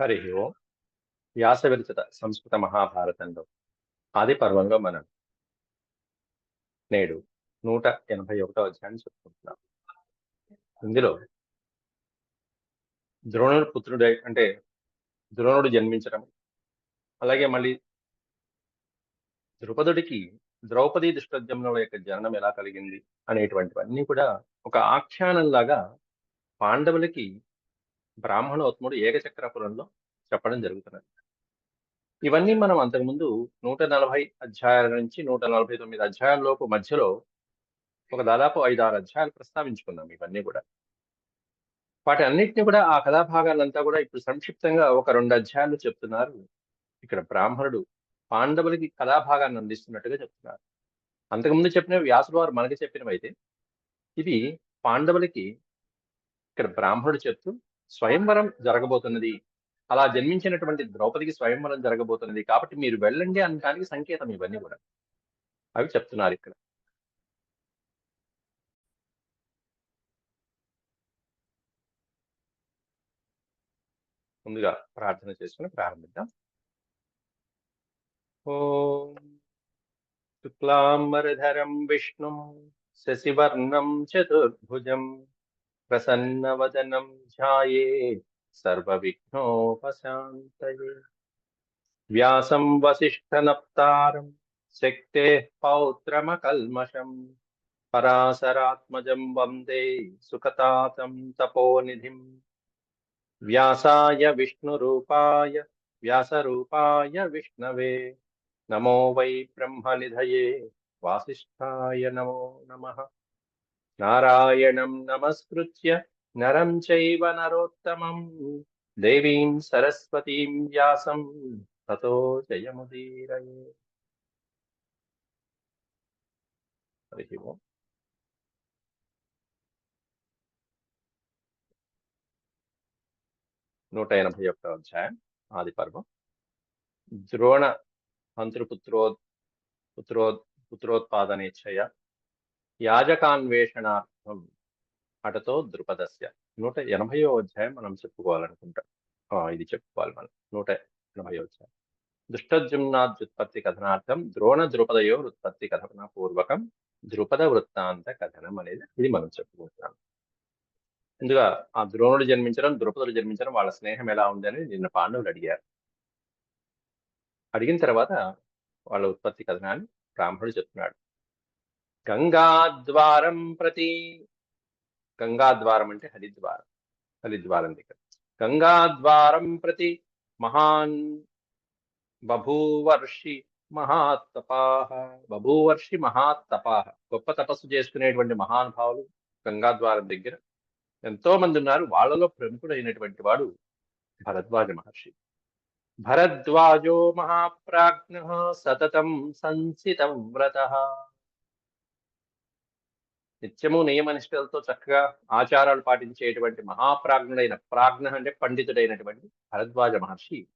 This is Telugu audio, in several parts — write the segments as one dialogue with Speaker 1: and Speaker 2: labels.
Speaker 1: హరి ఓం వ్యాస విరచిత సంస్కృత మహాభారతంలో ఆది పర్వంలో మనం నేడు నూట ఎనభై ఒకటో అధ్యాయం చెప్పుకుంటున్నాం ఇందులో ద్రోణుడు పుత్రుడై అంటే ద్రోణుడు జన్మించడం అలాగే మళ్ళీ ద్రుపదుడికి ద్రౌపది దుష్టోద్యమనం యొక్క జననం ఎలా కలిగింది అనేటువంటివన్నీ కూడా ఒక ఆఖ్యానంలాగా పాండవులకి బ్రాహ్మణోత్ముడు ఏకచక్రపురంలో చెప్పడం జరుగుతున్నది. ఇవన్నీ మనం అంతకుముందు నూట నలభై అధ్యాయాల నుంచి నూట నలభై తొమ్మిది అధ్యాయాలలోపు మధ్యలో ఒక దాదాపు ఐదు ఆరు అధ్యాయాలు ప్రస్తావించుకున్నాం ఇవన్నీ కూడా. వాటి అన్నిటిని కూడా ఆ కథాభాగాలంతా కూడా ఇప్పుడు సంక్షిప్తంగా ఒక రెండు అధ్యాయాలు చెప్తున్నారు. ఇక్కడ బ్రాహ్మణుడు పాండవులకి కథాభాగాన్ని అందిస్తున్నట్టుగా చెప్తున్నారు. అంతకుముందు చెప్పిన వ్యాసుడు వారు మనకి చెప్పినవైతే ఇది పాండవులకి ఇక్కడ బ్రాహ్మణుడు చెప్తూ స్వయంవరం జరగబోతున్నది. అలా జన్మించినటువంటి ద్రౌపదికి స్వయంవరం జరగబోతున్నది. కాబట్టి మీరు వెళ్ళండి అనడానికి సంకేతం ఇవన్నీ కూడా. అవి చెప్తున్నారు ఇక్కడ. ముందుగా ప్రార్థన చేసుకుని ప్రారంభిద్దాం. ఓం శుక్లాంబరధరం విష్ణుం శశివర్ణం చతుర్భుజం प्रसन्नवदनं ध्याये सर्वविघ्नोपशान्तये। व्यासं वसिष्ठनप्तारं शक्तेः पौत्रमकल्मषम् पराशरात्मजं वंदे सुखतातं तपोनिधिं। व्यासाय विष्णुरूपाय, व्यासरूपाय विष्णवे, नमो वै ब्रह्मनिधये वासिष्ठाय नमो नमः। నారాయణం నమస్కృత్య నరం చైవ నరోత్తమం దేవీం సరస్వతీం వ్యాసం తతో జయముదీరయే హరి ఓం నూట ఎనభై ఒకటో అధ్యాయం ఆది పర్వం ద్రోణ మంత్రిపుత్రో పుత్రో పుత్రోత్పాదనేచ్ఛయ యాజకాన్వేషణార్థం అటతో ద్రుపదస్య. నూట ఎనభయో అధ్యాయం మనం చెప్పుకోవాలనుకుంటాం. ఇది చెప్పుకోవాలి మనం. నూట ఎనభయో అధ్యాయం. దుష్టజుమ్నాద్యుత్పత్తి కథనార్థం ద్రోణ ద్రుపదయో ఉత్పత్తి కథన పూర్వకం ద్రుపద వృత్తాంత కథనం అనేది ఇది మనం చెప్పుకుంటున్నాం. ముందుగా ఆ ద్రోణుడు జన్మించడం ద్రుపదుడు జన్మించడం వాళ్ళ స్నేహం ఎలా ఉంది అని నిన్న పాండవులు అడిగారు. అడిగిన తర్వాత వాళ్ళ ఉత్పత్తి కథనాన్ని బ్రాహ్మణుడు చెప్తున్నాడు. గంగాద్వారం ప్రతి. గంగాద్వారం అంటే హరిద్వారం. హరిద్వారం దగ్గర. గంగాద్వారం ప్రతి మహాన్ బభూవర్షి మహాతపాహ బభూవర్షి మహాతపాహ గొప్ప తపస్సు చేసుకునేటువంటి మహానుభావులు గంగాద్వారం దగ్గర. ఎంతో మంది ఉన్నారు. వాళ్ళలో ప్రముఖుడైనటువంటి వాడు భరద్వాజ మహర్షి. భరద్వాజో మహాప్రాజ్ఞ సతతం సంసితం వ్రత. నిత్యము నియమనిష్టలతో చక్కగా ఆచారాలు పాటించేటువంటి మహాప్రాజ్ఞుడైన ప్రాజ్ఞ అంటే పండితుడైనటువంటి భరద్వాజ మహర్షి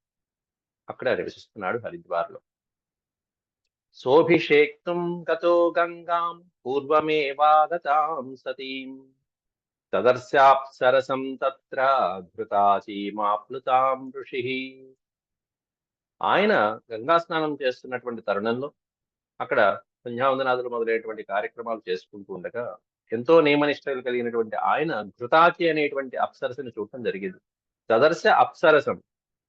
Speaker 1: అక్కడ నివసిస్తున్నాడు హరిద్వార్లో. సోభిషేక్తుం గతో గంగాం పూర్వమేవాగతాం సతీం తదర్శాప్సరసం తత్ర ధృతాచీమాప్లుతాం ఋషి. ఆయన గంగా స్నానం చేస్తున్నటువంటి తరుణంలో అక్కడ సంధ్యావందనాదులు మొదలైనటువంటి కార్యక్రమాలు చేసుకుంటూ ఉండగా ఎంతో నియమనిష్టలు కలిగినటువంటి ఆయన ఘృతాచి అనేటువంటి అప్సరసను చూడటం జరిగింది. సదర్శ అప్సరసం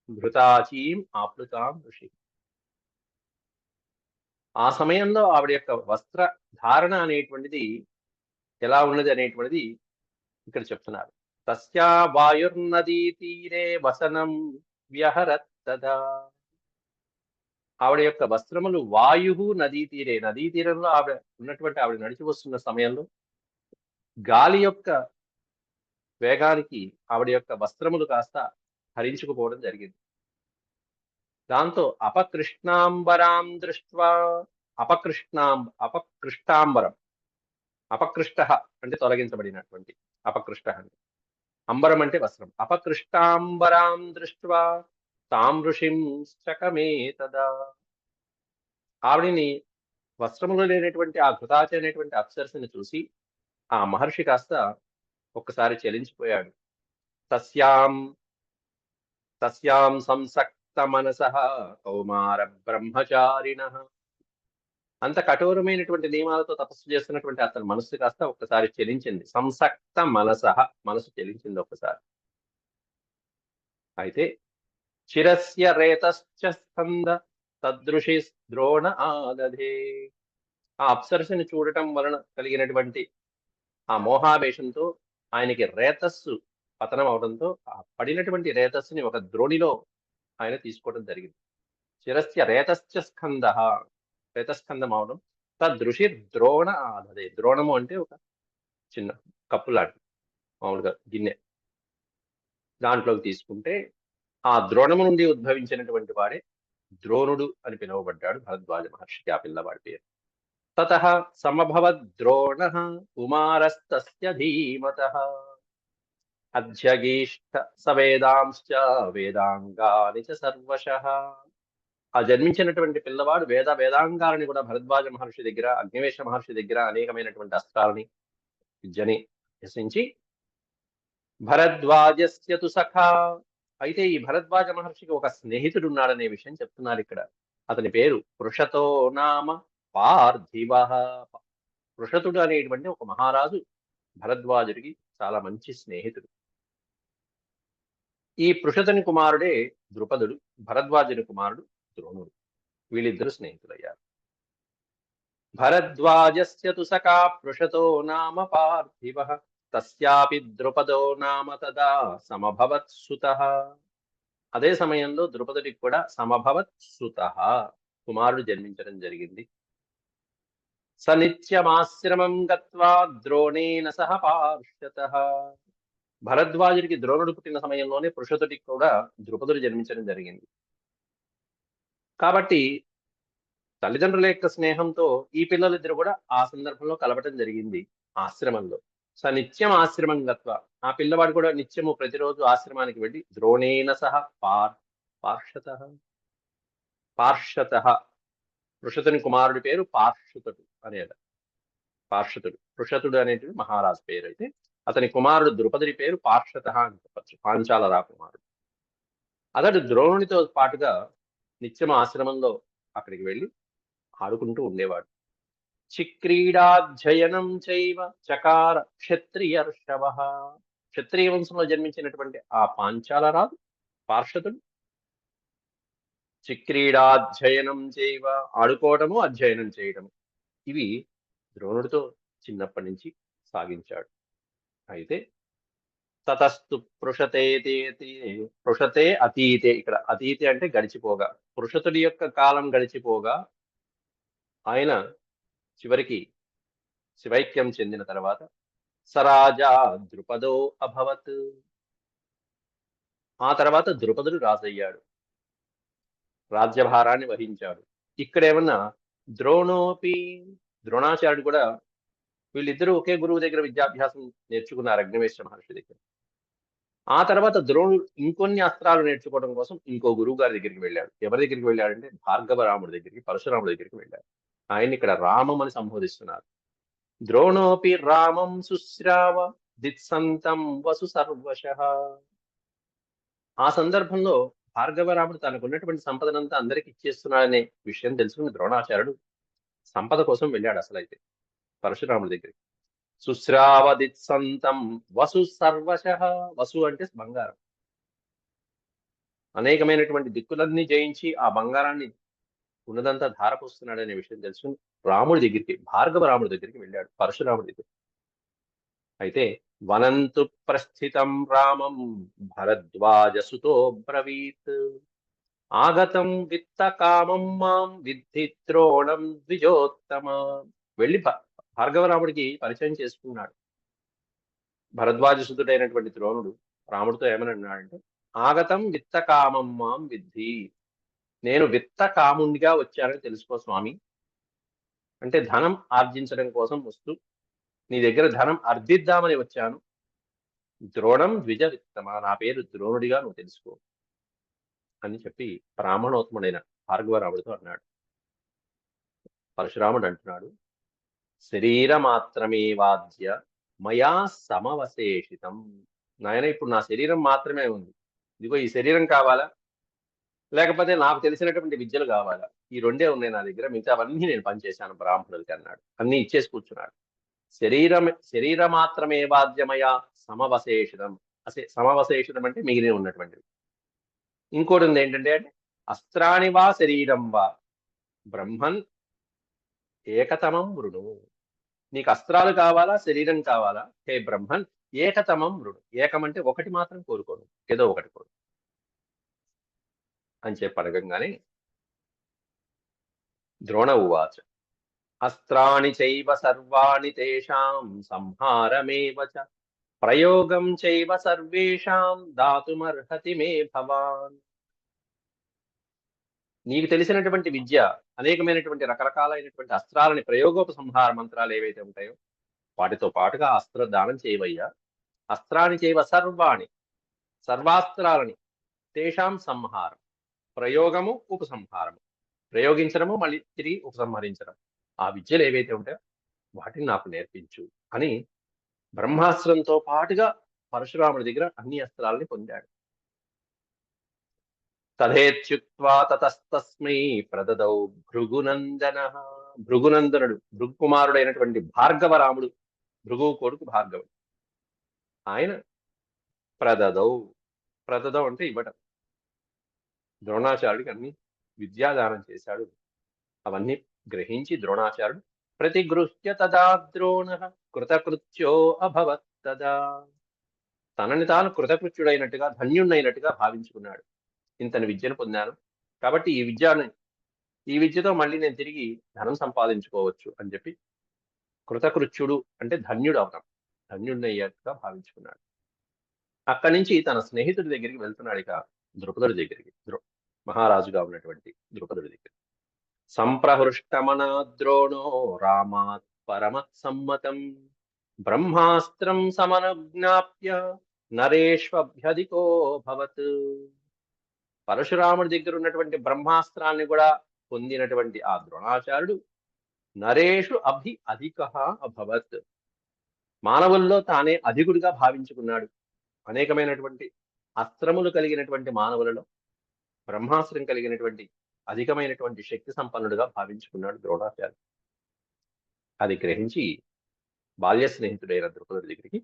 Speaker 1: ఘృతాచీం ఆప్లుతాం ఋషి. ఆ సమయంలో ఆవిడ యొక్క వస్త్ర ధారణ అనేటువంటిది ఎలా ఉన్నది అనేటువంటిది ఇక్కడ చెప్తున్నారు. తస్యా వాయుర్నదీ తీరే వసనం వ్యహరత్ తదా. ఆవిడ యొక్క వస్త్రములు వాయు నదీ తీరే నదీ తీరంలో ఆవిడ ఉన్నటువంటి ఆవిడ నడిచి వస్తున్న సమయంలో గాలి యొక్క వేగానికి ఆవిడ యొక్క వస్త్రములు కాస్త హరించుకుపోవడం జరిగింది. దాంతో అపకృష్ణాంబరాం దృష్ట్వా అపకృష్ణాం అపకృష్టాంబరం అపకృష్ట అంటే తొలగించబడినటువంటి అపకృష్ట అంటే అంబరం అంటే వస్త్రం. అపకృష్టాంబరాం దృష్ట్వా తామృషిం చకమే తదా. ఆవిడిని వస్త్రములు లేనటువంటి ఆ ఘృతాచి అనేటువంటి అప్సరసని చూసి ఆ మహర్షి కాస్త ఒక్కసారి చెలించిపోయాడు. తస్యాం తస్యాం సంసక్త మనస కౌమార బ్రహ్మచారిణ. అంత కఠోరమైనటువంటి నియమాలతో తపస్సు చేస్తున్నటువంటి అతని మనస్సు కాస్త ఒక్కసారి చెలించింది. సంసక్త మనస మనసు చెలించింది ఒక్కసారి. అయితే చిరస్య రేతశ్చ స్కంద తదృషి ద్రోణ ఆదధే ఆ అప్సరసని చూడటం వలన కలిగినటువంటి ఆ మోహావేశంతో ఆయనకి రేతస్సు పతనం అవడంతో ఆ పడినటువంటి రేతస్సుని ఒక ద్రోణిలో ఆయన తీసుకోవడం జరిగింది. చిరస్య రేతశ్చ స్కంద రేతస్కందం అవడం తదృషి ద్రోణ ఆదదే ద్రోణము అంటే ఒక చిన్న కప్పు లాంటి మామూలుగా గిన్నె. దాంట్లోకి తీసుకుంటే ఆ ద్రోణము నుండి ఉద్భవించినటువంటి వాడే ద్రోణుడు అని పిలువబడ్డాడు భరద్వాజ మహర్షికి ఆ పిల్లవాడి పేరు. తత సమభవ ద్రోణ కుమారస్తస్య ధీమత అధ్యగీష్ట సవేదాంశ్చ వేదాంగాని చ ఆ జన్మించినటువంటి పిల్లవాడు వేద వేదాంగాలని కూడా భరద్వాజ మహర్షి దగ్గర అగ్నివేశ మహర్షి దగ్గర అనేకమైనటువంటి అస్త్రాలని విద్యని అభ్యసించి భరద్వాజస్య తు సఖా అయితే ఈ భరద్వాజ మహర్షికి ఒక స్నేహితుడు ఉన్నాడనే విషయం చెప్తున్నారు ఇక్కడ. అతని పేరు పృషతో నామ పార్థివ పృషతుడు అనేటువంటి ఒక మహారాజు భరద్వాజుడికి చాలా మంచి స్నేహితుడు. ఈ పృషతుని కుమారుడే ద్రుపదుడు భరద్వాజుని కుమారుడు ద్రోణుడు. వీళ్ళిద్దరు స్నేహితులయ్యారు. భరద్వాజస్య తు సఖా పృషతో నామ పార్థివ తస్యాపి ద్రుపదో నామ తదా సమభవత్ సుత. అదే సమయంలో ద్రుపదుడికి కూడా సమభవత్ సుత. కుమారుడు జన్మించడం జరిగింది. స నిత్యమాశ్రమం గత్వా ద్రోణేన సహ పార్షత భరద్వాజుడికి ద్రోణుడు పుట్టిన సమయంలోనే పురుషతుడికి కూడా ద్రుపదుడు జన్మించడం జరిగింది. కాబట్టి తల్లిదండ్రుల యొక్క స్నేహంతో ఈ పిల్లలిద్దరు కూడా ఆ సందర్భంలో కలవటం జరిగింది ఆశ్రమంలో. స నిత్యం ఆశ్రమం గత్వ. ఆ పిల్లవాడు కూడా నిత్యము ప్రతిరోజు ఆశ్రమానికి వెళ్ళి ద్రోణేన సహ పార్ పార్షత. పార్షత. పృషతుని కుమారుడి పేరు పార్షుతుడు అనేది పార్షతుడు. పృషతుడు అనేటువంటి మహారాజు పేరు అయితే అతని కుమారుడు ద్రుపదుడి పేరు పార్షత అని చెప్పచ్చు. పాంచాల రాకుమారుడు. అతడు ద్రోణునితో పాటుగా నిత్యం ఆశ్రమంలో అక్కడికి వెళ్ళి ఆడుకుంటూ ఉండేవాడు. చిక్రీడాధ్యయనం చైవ చకార క్షత్రియర్షవ. క్షత్రియ వంశంలో జన్మించినటువంటి ఆ పాంచాలరాజు పార్షదుడు చిక్రీడాధ్యయనం చేయవ ఆడుకోవడము అధ్యయనం చేయటము ఇవి ద్రోణుడితో చిన్నప్పటి నుంచి సాగించాడు. అయితే తతస్తు పృషతే పృషతే అతీతే ఇక్కడ అతీతే అంటే గడిచిపోగా. పురుషతుడి యొక్క కాలం గడిచిపోగా ఆయన చివరికి శివైక్యం చెందిన తర్వాత సరాజా ద్రుపదో అభవత్. ఆ తర్వాత ద్రుపదుడు రాజయ్యాడు. రాజ్యభారాన్ని వహించాడు. ఇక్కడ ఏమన్నా ద్రోణోపి ద్రోణాచార్యుడు కూడా వీళ్ళిద్దరూ ఒకే గురువు దగ్గర విద్యాభ్యాసం నేర్చుకున్నారు అగ్నివేశ మహర్షి దగ్గర. ఆ తర్వాత ద్రోణుడు ఇంకొన్ని అస్త్రాలు నేర్చుకోవడం కోసం ఇంకో గురువు గారి దగ్గరికి వెళ్ళాడు. ఎవరి దగ్గరికి వెళ్ళాడంటే భార్గవ రాముడి దగ్గరికి పరశురాముడి దగ్గరికి వెళ్ళాడు. ఆయన ఇక్కడ రామం అని సంబోధిస్తున్నారు. ద్రోణోపి రామం సుశ్రావ దిత్సంతం వసు సర్వశ. ఆ సందర్భంలో భార్గవరాముడు తనకున్నటువంటి సంపదనంతా అందరికి ఇచ్చేస్తున్నాడనే విషయం తెలుసుకుని ద్రోణాచార్యుడు సంపద కోసం వెళ్ళాడు అసలైతే పరశురాముడి దగ్గరికి. సుశ్రావదిత్సంతం వసు సర్వశ. వసు అంటే బంగారం. అనేకమైనటువంటి దిక్కులన్నీ జయించి ఆ బంగారాన్ని ఉన్నదంతా ధారపోస్తున్నాడు అనే విషయం తెలుసుకుని రాముడి దగ్గరికి భార్గవ రాముడి దగ్గరికి వెళ్ళాడు పరశురాముడి దగ్గర అయితే వనంతు ప్రస్థితం రామం భరద్వాజసుతో బ్రవీత్. ఆగతం విత్త కామం మాం విద్ధి ద్రోణం ద్విజోత్తమ. వెళ్ళి భార్గవరాముడికి పరిచయం చేసుకున్నాడు. భరద్వాజసుతుడైనటువంటి ద్రోణుడు రాముడితో ఏమని అన్నాడంటే ఆగతం విత్త కామం మాం విద్ధి నేను విత్త కాముండిగా వచ్చానని తెలుసుకో స్వామి. అంటే ధనం ఆర్జించడం కోసం వస్తూ నీ దగ్గర ధనం అర్థిద్దామని వచ్చాను. ద్రోణం ద్విజ విత్తమా? నా పేరు ద్రోణుడిగా నువ్వు తెలుసుకో అని చెప్పి బ్రాహ్మణోత్ముడైన భార్గవరాముడితో అన్నాడు. పరశురాముడు అంటున్నాడు శరీరమాత్రమే వాద్య మయా సమవశేషితం. నాయన ఇప్పుడు నా శరీరం మాత్రమే ఉంది. ఇదిగో ఈ శరీరం కావాలా? లేకపోతే నాకు తెలిసినటువంటి విద్యలు కావాలా? ఈ రెండే ఉన్నాయి నా దగ్గర. మిగతావన్నీ నేను పనిచేశాను బ్రాహ్మణులకి అన్నాడు. అన్ని ఇచ్చేసి కూర్చున్నాడు. శరీరం శరీర మాత్రమే బాధ్యమయ సమవశేషణం అసే సమవశేషణం అంటే మిగిలి ఉన్నటువంటిది. ఇంకోటి ఉంది ఏంటంటే అంటే అస్త్రాని వా శరీరం వా. బ్రహ్మన్ ఏకతమం మృణు. నీకు అస్త్రాలు కావాలా? శరీరం కావాలా? హే బ్రహ్మన్ ఏకతమం మృణు. ఏకం అంటే ఒకటి మాత్రం కోరుకోను. ఏదో ఒకటి కోరు. అని చెప్పి అడగంగానే ద్రోణ ఉవాచ అస్త్రాణి చైవ సర్వాణి తేషాం సంహారమేవ చ ప్రయోగం చైవ సర్వేషాం దాతుమర్హతి మే భవాన్. నీకు తెలిసినటువంటి విద్య అనేకమైనటువంటి రకరకాలైనటువంటి అస్త్రాలని ప్రయోగోపసంహార మంత్రాలు ఏవైతే ఉంటాయో వాటితో పాటుగా అస్త్ర దానం చేయవయ్యా. అస్త్రాన్ని చేయవ సర్వాణి సర్వాస్త్రాలని తేషాం సంహారం. ప్రయోగము ఉపసంహారము. ప్రయోగించడము మళ్ళీ తిరిగి ఉపసంహరించడం. ఆ విద్యలు ఏవైతే ఉంటాయో వాటిని నాకు నేర్పించు అని బ్రహ్మాస్త్రంతో పాటుగా పరశురాముడి దగ్గర అన్ని అస్త్రాలని పొందాడు. తథేత్యుక్వా తతస్తస్మై ప్రదదౌ భృగునందన. భృగునందనుడు భృగుకుమారుడైనటువంటి భార్గవరాముడు భృగు కొడుకు భార్గవుడు. ఆయన ప్రదదౌ ప్రదదౌ అంటే ఇవ్వటం. ద్రోణాచార్యుడికి అన్ని విద్యాదానం చేశాడు. అవన్నీ గ్రహించి ద్రోణాచార్యుడు ప్రతిగృహ్య తదా ద్రోణ కృతకృత్యో అభవత్ తదా. తనని తాను కృతకృత్యుడైనట్టుగా ధన్యుణ్ణైనట్టుగా భావించుకున్నాడు. ఇంతని విద్యను పొందాను. కాబట్టి ఈ విద్యను ఈ విద్యతో మళ్ళీ నేను తిరిగి ధనం సంపాదించుకోవచ్చు అని చెప్పి కృతకృత్యుడు అంటే ధన్యుడు అవుతాం. ధన్యుడినయ్యేట్టుగా భావించుకున్నాడు. అక్కడి నుంచి తన స్నేహితుడి దగ్గరికి వెళ్తున్నాడు ఇక ద్రుపదుడి దగ్గరికి మహారాజుగా ఉన్నటువంటి ద్రుపదుడి దగ్గర సంప్రహృష్టమన ద్రోణో రామాత్ పరమ సమ్మతం. బ్రహ్మాస్త్రం సమనుజ్ఞాప్య నరేష్వభ్యధికో భవత్. పరశురాముడి దగ్గర ఉన్నటువంటి బ్రహ్మాస్త్రాన్ని కూడా పొందినటువంటి ఆ ద్రోణాచార్యుడు నరేషు అభి అధిక అభవత్. మానవుల్లో తానే అధికుడిగా భావించుకున్నాడు. అనేకమైనటువంటి అస్త్రములు కలిగినటువంటి మానవులలో బ్రహ్మాస్త్రం కలిగినటువంటి అధికమైనటువంటి శక్తి సంపన్నుడుగా భావించుకున్నాడు ద్రోణాచార్య అది గ్రహించి బాల్య స్నేహితుడైన ద్రుపదుడి దగ్గరికి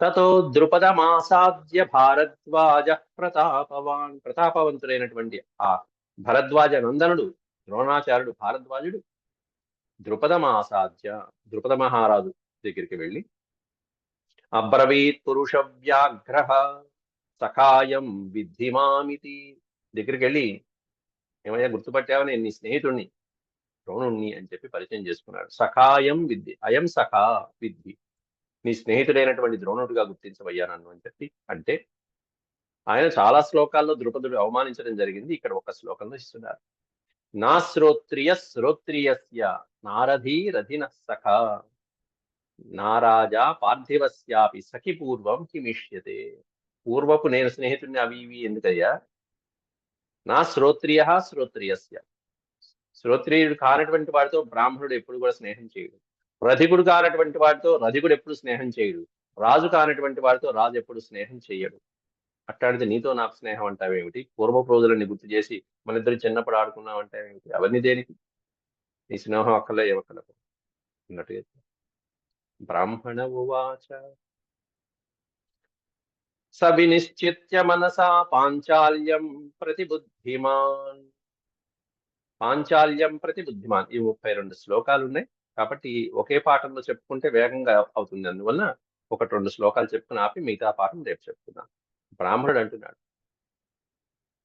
Speaker 1: తతో ద్రుపదమాసాద్య భారద్వాజ ప్రతాపవాన్ ప్రతాపవంతుడైనటువంటి ఆ భరద్వాజ నందనుడు ద్రోణాచార్యుడు భారద్వాజుడు ద్రుపదమాసాద్య ద్రుపద మహారాజు దగ్గరికి వెళ్ళి అబ్రవీత్ పురుష వ్యాఘ్ర సఖాయం విద్ధిమామితి. దగ్గరికి వెళ్ళి ఏమయ్యా గుర్తుపట్టావా నేను నీ స్నేహితుడిని ద్రోణుణ్ణి అని చెప్పి పరిచయం చేసుకున్నాడు. సఖాయం విద్ది అయం సఖా విద్ధి నీ స్నేహితుడైనటువంటి ద్రోణుడిగా గుర్తించవయ్యా నన్ను అని చెప్పి అంటే ఆయన చాలా శ్లోకాల్లో ద్రుపదుడు అవమానించడం జరిగింది. ఇక్కడ ఒక శ్లోకంలో ఇస్తున్నారు. నా శ్రోత్రియ శ్రోత్రియస్య నారథీ రథిన సఖ. నారాజా పార్థివస్యాపి సఖి పూర్వం కిమిష్యతే పూర్వపు నేను స్నేహితుడిని అవి ఇవి ఎందుకయ్యా? నా శ్రోత్రియ శ్రోత్రియస్య. శ్రోత్రియుడు కానటువంటి వాడితో బ్రాహ్మణుడు ఎప్పుడు కూడా స్నేహం చేయడు. రధికుడు కానటువంటి వాడితో రధికుడు ఎప్పుడు స్నేహం చేయడు. రాజు కానటువంటి వాడితో రాజు ఎప్పుడు స్నేహం చేయడు అట్లాంటిది నీతో నాకు స్నేహం అంటావేమిటి పూర్వపు రోజులని గుర్తు చేసి మన ఇద్దరు చిన్నప్పుడు ఆడుకున్నాం అంటావేమిటి అవన్నీ దేనికి? నీ స్నేహం అక్కలే ఏమక్కలకు అన్నట్టుగా బ్రాహ్మణ ఉవాచ సవినిశ్చిత్య మనసా పాంచాల్యం ప్రతిబుద్ధిమాన్. పాంచాల్యం ప్రతి బుద్ధిమాన్ ఈ ముప్పై రెండు శ్లోకాలు ఉన్నాయి. కాబట్టి ఒకే పాఠంలో చెప్పుకుంటే వేగంగా అవుతుంది. అందువల్ల ఒకటి రెండు శ్లోకాలు చెప్పుకుని ఆపి మిగతా పాఠం రేపు చెప్తున్నాను బ్రాహ్మణుడు అంటున్నాడు.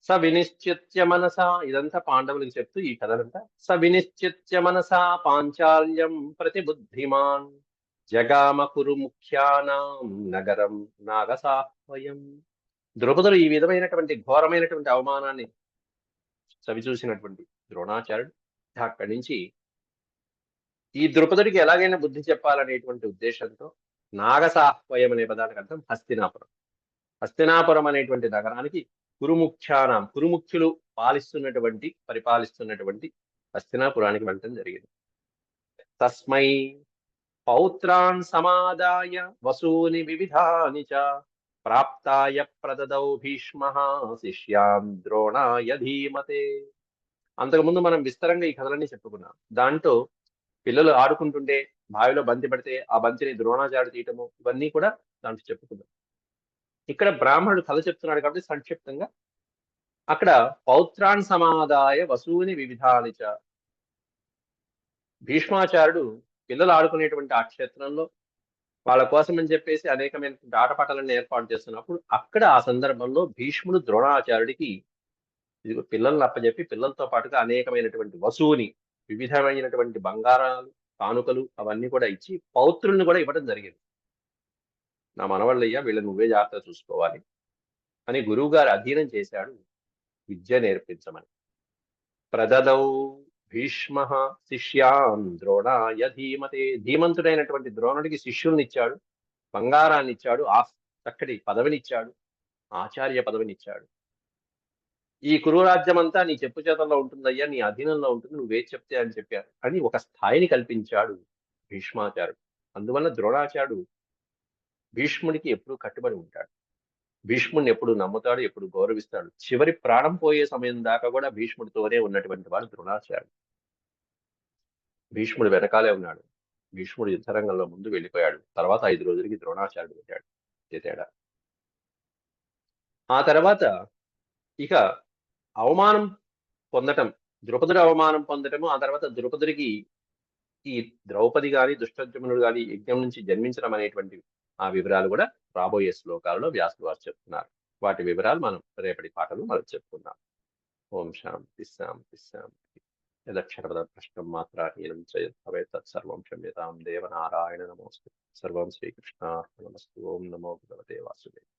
Speaker 1: స వినిశ్చిత్య మనసా ఇదంతా పాండవులకు చెప్తూ ఈ కథలంతా స వినిశ్చిత్య మనసా పాంచాల్యం ప్రతి బుద్ధిమాన్ జగామ కురు ముఖ్యానాం నగరం నాగసాహ్వయం. ద్రౌపదులు ఈ విధమైనటువంటి ఘోరమైనటువంటి అవమానాన్ని చవి చూసినటువంటి ద్రోణాచార్యుడు. అక్కడి నుంచి ఈ ద్రుపదుడికి ఎలాగైనా బుద్ధి చెప్పాలనేటువంటి ఉద్దేశంతో నాగసాహ్వయం అనే పదానికి అర్థం హస్తినాపురం. హస్తినాపురం అనేటువంటి నగరానికి కురుముఖ్యానం కురుముఖ్యులు పాలిస్తున్నటువంటి పరిపాలిస్తున్నటువంటి హస్తినాపురానికి వెళ్ళటం జరిగింది. తస్మై పౌత్రాన్ సమాదాయ వసూని వివిధాని చ ప్రాప్తాయ ప్రదదౌ భీష్మ శిష్యాన్ ద్రోణాయ ధీమతే. అంతకుముందు మనం విస్తరంగా ఈ కథలన్నీ చెప్పుకున్నాం. దాంట్లో పిల్లలు ఆడుకుంటుంటే బావిలో బంతి పడితే ఆ బంతిని ద్రోణాచార్య తీయటము ఇవన్నీ కూడా దాంట్లో చెప్పుకున్నాం. ఇక్కడ బ్రాహ్మణుడు కథ చెప్తున్నాడు కాబట్టి సంక్షిప్తంగా. అక్కడ పౌత్రాన్ సమాదాయ వసూని వివిధానిచ భీష్మాచార్యుడు పిల్లలు ఆడుకునేటువంటి ఆ క్షేత్రంలో వాళ్ళ కోసం అని చెప్పేసి అనేకమైనటువంటి ఆటపాటలను ఏర్పాటు చేస్తున్నప్పుడు అక్కడ ఆ సందర్భంలో భీష్ముడు ద్రోణాచార్యుడికి ఇది పిల్లల్ని అప్పచెప్పి పిల్లలతో పాటుగా అనేకమైనటువంటి వసువుని వివిధమైనటువంటి బంగారాలు కానుకలు అవన్నీ కూడా ఇచ్చి పౌత్రుల్ని కూడా ఇవ్వడం జరిగింది. నా మనవళ్ళయ్యా వీళ్ళని నువ్వే జాగ్రత్త చూసుకోవాలి అని గురువు గారు అధీనం చేశాడు విద్య నేర్పించమని. ప్రదదౌ భీష్మ శిష్యాన్ ద్రోణాయ ధీమతే. ధీమంతుడైనటువంటి ద్రోణుడికి శిష్యుల్ని ఇచ్చాడు బంగారాన్ని ఇచ్చాడు ఆ చక్కటి పదవినిచ్చాడు ఆచార్య పదవినిచ్చాడు. ఈ కురురాజ్యం అంతా నీ చెప్పు చేతల్లో ఉంటుందయ్యా నీ అధీనంలో ఉంటుంది నువ్వే చెప్తే అని చెప్పారు. అని ఒక స్థాయిని కల్పించాడు భీష్మాచారుడు అందువల్ల ద్రోణాచార్యుడు భీష్ముడికి ఎప్పుడూ కట్టుబడి ఉంటాడు. భీష్ముడిని ఎప్పుడు నమ్ముతాడు ఎప్పుడు గౌరవిస్తాడు? చివరి ప్రాణం పోయే సమయం దాకా కూడా భీష్ముడితోనే ఉన్నటువంటి వాడు ద్రోణాచార్యుడు భీష్ముడు వెనకాలే ఉన్నాడు. భీష్ముడు యుద్ధరంగంలో ముందు వెళ్ళిపోయాడు. తర్వాత ఐదు రోజులకి ద్రోణాచార్యుడు పెట్టాడు. తేడా. ఆ తర్వాత ఇక అవమానం పొందటం ద్రుపదుడు అవమానం పొందటము ఆ తర్వాత ద్రుపదుడికి ఈ ద్రౌపది గాని దుష్టజమునుడు గాని యజ్ఞం నుంచి జన్మించడం అనేటువంటి ఆ వివరాలు కూడా రాబోయే శ్లోకాలలో వ్యాసులు వారు చెప్తున్నారు. వాటి వివరాలు మనం రేపటి పాటలు మనం చెప్పుకుందాం. ఓం శాంతి శాంతి శాంతి. యదక్షరపద ప్రశ్నం మాత్రాహీనం చేయే తత్సర్వం క్షమ్యతాం. దేవనారాయణ నమోస్తు. సర్వం శ్రీకృష్ణ నమస్తు ఓం నమో భగవతే వాసుదేవ.